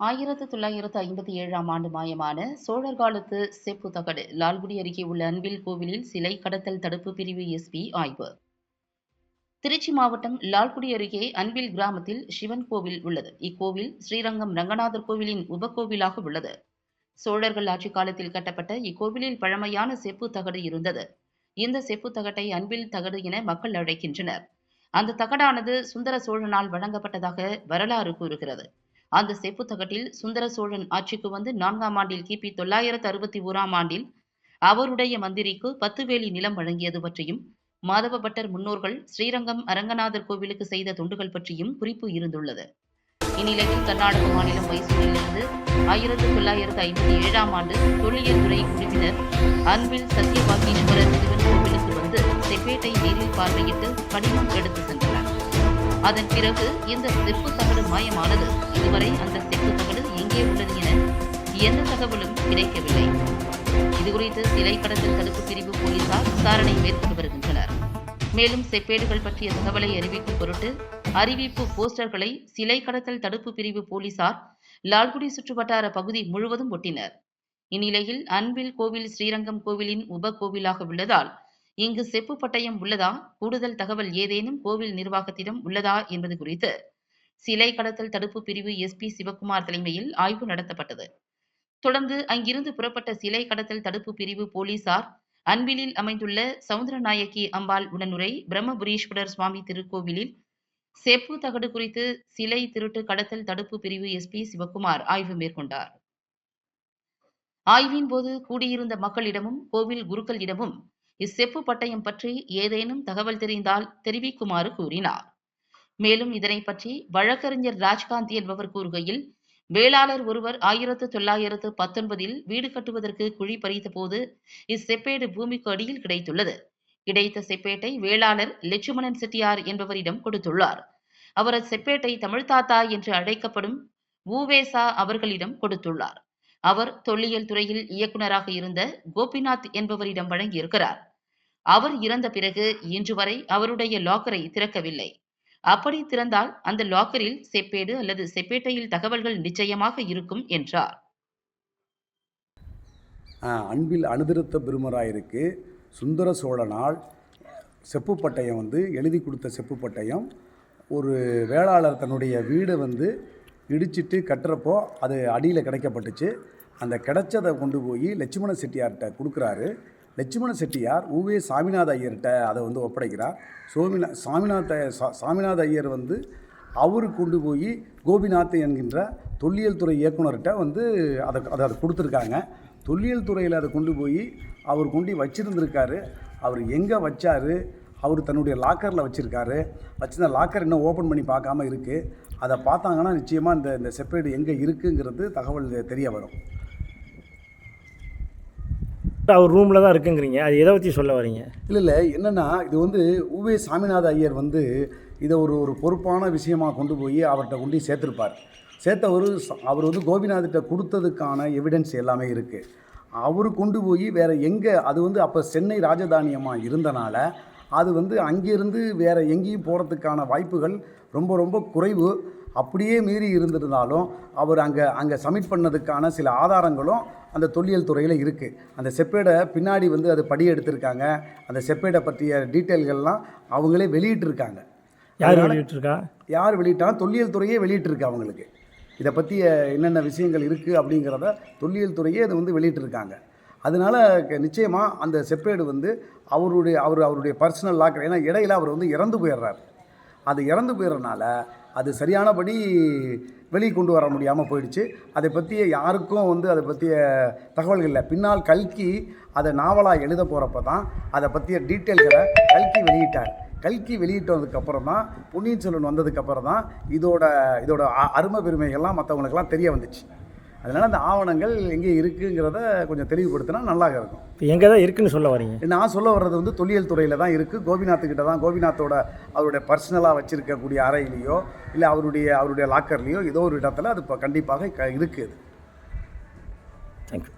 ஆயிரத்து தொள்ளாயிரத்து ஐம்பத்தி ஏழாம் ஆண்டு மாயமான சோழர் காலத்து செப்பு தகடு லால்குடி அருகே உள்ள அன்பில் கோவிலில் சிலை கடத்தல் தடுப்பு பிரிவு எஸ்பி ஆய்வு. திருச்சி மாவட்டம் லால்குடி அருகே அன்பில் கிராமத்தில் சிவன் கோவில் உள்ளது. இக்கோவில் ஸ்ரீரங்கம் ரங்கநாதர் கோவிலின் உபகோவிலாக உள்ளது. சோழர்கள் ஆட்சி காலத்தில் கட்டப்பட்ட இக்கோவிலில் பழமையான செப்பு தகடு இருந்தது. இந்த செப்பு தகட்டை அன்பில் தகடு என மக்கள் அழைக்கின்றனர். அந்த தகடானது சுந்தர சோழனால் வழங்கப்பட்டதாக வரலாறு கூறுகிறது. அந்த செப்பு தகட்டில் சுந்தர சோழன் ஆட்சிக்கு வந்து நான்காம் ஆண்டில் கிபி தொள்ளாயிரத்து அறுபத்தி ஓராம் ஆண்டில் அவருடைய மந்திரிக்கு பத்து வேலி நிலம் வழங்கியது பற்றியும் மாதவபட்டர் முன்னோர்கள் ஸ்ரீரங்கம் அரங்கநாதர் கோவிலுக்கு செய்த தொண்டுகள் பற்றியும் குறிப்பு இருந்துள்ளது. இந்நிலையில் கர்நாடக மாநிலம் மைசூரிலிருந்து ஆயிரத்தி தொள்ளாயிரத்து ஐம்பத்தி ஏழாம் ஆண்டு தொல்லியல் துறை குழுவினர் அன்பில் சத்தியவாக்கீஸ்வரர் சிவன் கோவிலுக்கு வந்து செப்பேட்டை நேரில் பார்வையிட்டு கடிதம் எடுத்து சென்றனர். அதன் பிறகு இந்த செப்பு தகடு மாயமானது இதுவரை அந்த செப்பு தகடு எங்கே உள்ளது என எந்த தகவலும் கிடைக்கவில்லை. இதுகுறித்து சிலை கடத்தல் தடுப்பு பிரிவு போலீசார் விசாரணை மேற்கொண்டு வருகின்றனர். மேலும் செப்பேடுகள் பற்றிய தகவலை அறிவிக்கும் பொருட்டு அறிவிப்பு போஸ்டர்களை சிலை கடத்தல் தடுப்பு பிரிவு போலீசார் லால்குடி சுற்றுவட்டார பகுதி முழுவதும் ஒட்டினர். இந்நிலையில் அன்பில் கோவில் ஸ்ரீரங்கம் கோவிலின் உப கோவிலாக உள்ளதால் இங்கு செப்பு பட்டயம் உள்ளதா? கூடுதல் தகவல் ஏதேனும் கோவில் நிர்வாகத்திடம் உள்ளதா என்பது குறித்து. சிலை கடத்தல் தடுப்பு பிரிவு எஸ்பி சிவக்குமார் தலைமையில் ஆய்வு நடத்தப்பட்டது. தொடர்ந்து அங்கிருந்து புறப்பட்ட சிலை கடத்தல் தடுப்பு பிரிவு போலீசார் அன்பிலில் அமைந்துள்ள சவுந்தரநாயகி அம்பாள் உடனுரை பிரம்மபுரீஸ்வரர் சுவாமி திருக்கோவிலில் செப்பு தகடு குறித்து சிலை திருட்டு கடத்தல் தடுப்பு பிரிவு எஸ்பி சிவக்குமார் ஆய்வு மேற்கொண்டார். ஆய்வின் போது கூடியிருந்த மக்களிடமும் கோவில் குருக்களிடமும் இச்செப்பு பட்டயம் பற்றி ஏதேனும் தகவல் தெரிந்தால் தெரிவிக்குமாறு கூறினார். மேலும் இதனை பற்றி வழக்கறிஞர் ராஜ்காந்த் என்பவர் கூறுகையில் வேளாளர் ஒருவர் ஆயிரத்து தொள்ளாயிரத்து பத்தொன்பதில் வீடு கட்டுவதற்கு குழி பறித்த போது இச்செப்பேடு பூமிக்கு அடியில் கிடைத்துள்ளது. கிடைத்த செப்பேட்டை வேளாளர் லட்சுமணன் செட்டியார் என்பவரிடம் கொடுத்துள்ளார். அவர் செப்பேட்டை தமிழ்தாத்தா என்று அழைக்கப்படும் ஊவேசா அவர்களிடம் கொடுத்துள்ளார். அவர் தொல்லியல் துறையில் இயக்குநராக இருந்த கோபிநாத் என்பவரிடம் வழங்கியிருக்கிறார். அவர் இறந்த பிறகு இன்று வரை அவருடைய லாக்கரை திறக்கவில்லை. அப்படி திறந்தால் அந்த லாக்கரில் செப்பேடு அல்லது செப்பேட்டையில் தகவல்கள் நிச்சயமாக இருக்கும் என்றார். அன்பில் அனுதிருத்த பெருமராயிருக்கு சுந்தர சோழனால் செப்பு பட்டயம் வந்து எழுதி கொடுத்த செப்பு பட்டயம். ஒரு வேளாளர் தன்னுடைய வீடை வந்து இடிச்சிட்டு கட்டுறப்போ அது அடியில் கிடைக்கப்பட்டுச்சு. அந்த கிடைச்சதை கொண்டு போய் லட்சுமண செட்டியார்கிட்ட கொடுக்குறாரு. லட்சுமண செட்டியார் ஊவே சாமிநாத ஐயர்கிட்ட அதை வந்து ஒப்படைக்கிறார். சோமிநா சாமிநாத சா சாமிநாத ஐயர் வந்து அவரு கொண்டு போய் கோபிநாத் என்கின்ற தொல்லியல் துறை இயக்குனர்கிட்ட வந்து அதை அதை அதை கொடுத்துருக்காங்க. தொல்லியல் துறையில் அதை கொண்டு போய் அவர் கொண்டு வச்சுருந்துருக்காரு. அவர் எங்கே வச்சார்? அவர் தன்னுடைய லாக்கரில் வச்சுருக்காரு. வச்சிருந்த லாக்கர் இன்னும் ஓப்பன் பண்ணி பார்க்காம இருக்குது அதை பார்த்தாங்கன்னா நிச்சயமாக இந்த இந்த செப்பேடு எங்கே இருக்குங்கிறது தகவல் தெரிய வரும். அவர் ரூமில் தான் இருக்குங்கிறீங்க. அது எதை பற்றி சொல்ல வரீங்க? இல்லை இல்லை. என்னென்னா இது வந்து உவே சாமிநாத ஐயர் வந்து இதை ஒரு ஒரு பொறுப்பான விஷயமாக கொண்டு போய் அவர்கிட்ட கொண்டு சேர்த்துருப்பார். சேர்த்தவர் அவர் வந்து கோபிநாத்திட்ட கொடுத்ததுக்கான எவிடன்ஸ் எல்லாமே இருக்குது அவர் கொண்டு போய் வேறு எங்கே அது வந்து அப்போ சென்னை ராஜதானியமாக இருந்தனால அது வந்து அங்கேருந்து வேறு எங்கேயும் போகிறதுக்கான வாய்ப்புகள் ரொம்ப ரொம்ப குறைவு. அப்படியே மீறி இருந்திருந்தாலும் அவர் அங்கே அங்கே சப்மிட் பண்ணதுக்கான சில ஆதாரங்களும் அந்த தொல்லியல் துறையில் இருக்குது அந்த செப்பேடை பின்னாடி வந்து அது படி எடுத்திருக்காங்க அந்த செப்பேடை பற்றிய டீட்டெயில்கள்லாம் அவங்களே வெளியிட்டிருக்காங்க. யார் வெளியிட்டிருக்கா? யார் வெளியிட்டாலும் தொல்லியல் துறையே வெளியிட்டிருக்கு அவங்களுக்கு. இதை பற்றிய என்னென்ன விஷயங்கள் இருக்குது அப்படிங்கிறத தொல்லியல் துறையே அதை வந்து வெளியிட்டிருக்காங்க. அதனால நிச்சயமாக அந்த செப்பேடு வந்து அவருடைய அவர் அவருடைய பர்சனல் லாக்கர் ஏன்னா இடையில் அவர் வந்து இறந்து போயிடுறாரு. அது இறந்து போயிடுறனால அது சரியானபடி வெளியே கொண்டு வர முடியாமல் போயிடுச்சு. அதை பற்றிய யாருக்கும் வந்து அதை பற்றிய தகவல்கள் இல்லை. பின்னால் கல்கி அதை நாவலாக எழுத போகிறப்ப தான் அதை பற்றிய டீட்டெயில்களை கல்கி வெளியிட்டார். கல்கி வெளியிட்டதுக்கப்புறம் தான் பொன்னியின் செல்வன் வந்ததுக்கப்புறம் தான் இதோட இதோட அருமை பெருமைகள்லாம் மற்றவங்களுக்கெல்லாம் தெரிய வந்துச்சு. அதனால் அந்த ஆவணங்கள் எங்கே இருக்குங்கிறத கொஞ்சம் தெளிவுபடுத்தினா நல்லா இருக்கும். எங்கே தான் இருக்குன்னு சொல்ல வரீங்க? நான் சொல்ல வர்றது வந்து தொல்லியல் துறையில் தான் இருக்குது கோபிநாத்துக்கிட்ட தான் கோபிநாத்தோட அவருடைய பர்சனலாக வச்சுருக்கக்கூடிய அறையிலையோ இல்லை அவருடைய அவருடைய லாக்கர்லேயோ ஏதோ ஒரு இடத்துல அது இப்போ கண்டிப்பாக க இருக்குது தேங்க்யூ